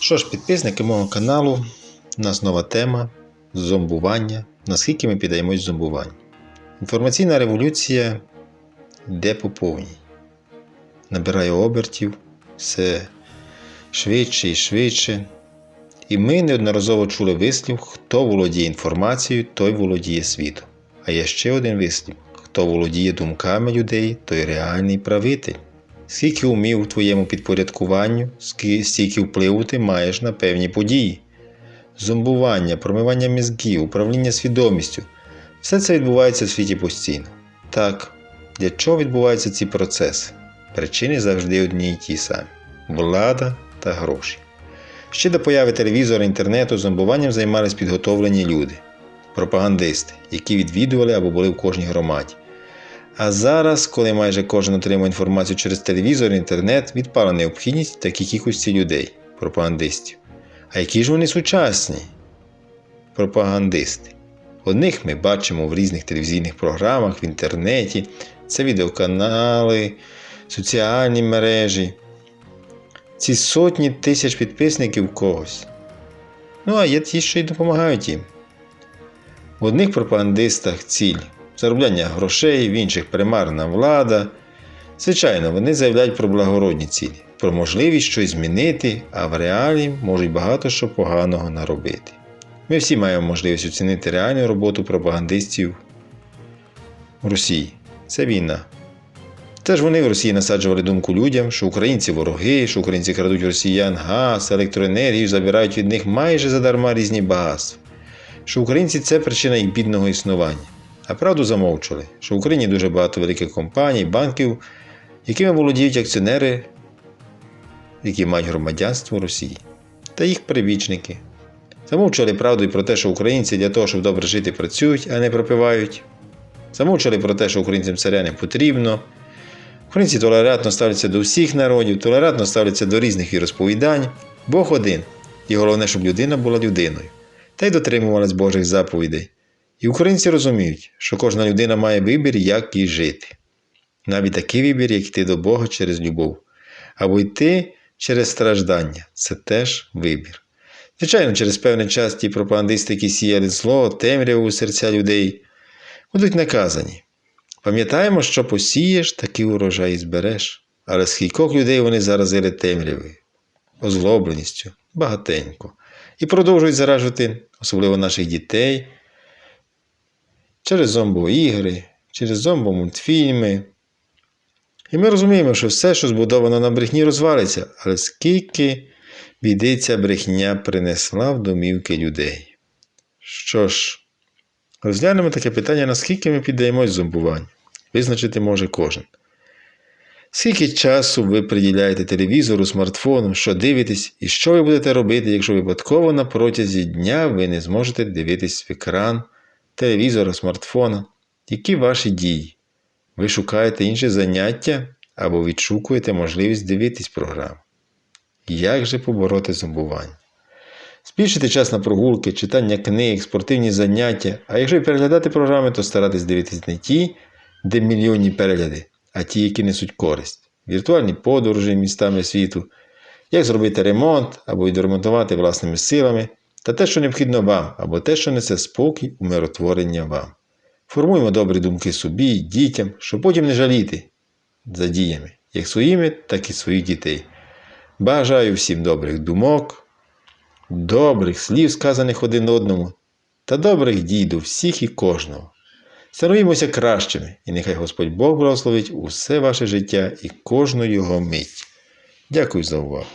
Що ж, підписники мого каналу, у нас нова тема зомбування. Наскільки ми піддаємось зомбуванню? Інформаційна революція йде по повній. Набирає обертів все швидше і швидше. І ми неодноразово чули вислів, хто володіє інформацією, той володіє світом. А є ще один вислів: хто володіє думками людей, той реальний правитель. Скільки умів у твоєму підпорядкуванню, стільки впливу ти маєш на певні події. Зомбування, промивання мізків, управління свідомістю все це відбувається в світі постійно. Так, для чого відбуваються ці процеси? Причини завжди одні й ті самі: влада та гроші. Ще до появи телевізора, інтернету зомбуванням займались підготовлені люди, пропагандисти, які відвідували або були в кожній громаді. А зараз, коли майже кожен отримує інформацію через телевізор, інтернет, відпала необхідність таких кількості людей, пропагандистів. А які ж вони сучасні? Пропагандисти. Одних ми бачимо в різних телевізійних програмах, в інтернеті, це відеоканали, соціальні мережі. Ці сотні тисяч підписників когось. Ну, а є ті, що й допомагають їм. В одних пропагандистах ціль заробляння грошей, в інших примарна влада. Звичайно, вони заявляють про благородні цілі, про можливість щось змінити, а в реалі можуть багато що поганого наробити. Ми всі маємо можливість оцінити реальну роботу пропагандистів в Росії. Це війна. Теж вони в Росії насаджували думку людям, що українці вороги, що українці крадуть росіян газ, електроенергію, забирають від них майже задарма різні багатства, що українці це причина їх бідного існування. А правду замовчали, що в Україні дуже багато великих компаній, банків, якими володіють акціонери, які мають громадянство Росії, та їх прибічники. Замовчали правду і про те, що українці для того, щоб добре жити, працюють, а не пропивають. Замовчали про те, що українцям царя не потрібно. Українці толерантно ставляться до всіх народів, толерантно ставляться до різних віросповідань. Бог один. І головне, щоб людина була людиною, та й дотримувалась Божих заповідей. І українці розуміють, що кожна людина має вибір, як їй жити. Навіть такий вибір, як йти до Бога через любов, або йти через страждання це теж вибір. Звичайно, через певний час ті пропагандисти, які сіяли зло, темряву у серця людей, будуть наказані. Пам'ятаємо, що посієш, такий урожай і збереш. Але скількох людей вони заразили темрявою, озлобленістю, багатенько, і продовжують заражувати, особливо наших дітей, через зомбоігри, через зомбомультфільми. І ми розуміємо, що все, що збудовано на брехні, розвалиться, але скільки біди ця брехня принесла в домівки людей. Що ж, розглянемо таке питання, наскільки ми піддаємось зомбуванню. Визначити може кожен. Скільки часу ви приділяєте телевізору, смартфону, що дивитесь, і що ви будете робити, якщо випадково на протязі дня ви не зможете дивитись в екран телевізора, смартфона? Які ваші дії? Ви шукаєте інше заняття або відшукуєте можливість дивитись програму? Як же побороти зомбування? Збільшити час на прогулки, читання книг, спортивні заняття, а якщо переглядати програми, то старатись дивитись не ті, де мільйонні перегляди, а ті, які несуть користь. Віртуальні подорожі містами світу, як зробити ремонт або відремонтувати власними силами, та те, що необхідно вам, або те, що несе спокій, умиротворення вам. Формуємо добрі думки собі дітям, щоб потім не жаліти за діями, як своїми, так і своїх дітей. Бажаю всім добрих думок, добрих слів, сказаних один одному, та добрих дій до всіх і кожного. Становімося кращими, і нехай Господь Бог благословить усе ваше життя і кожну його мить. Дякую за увагу.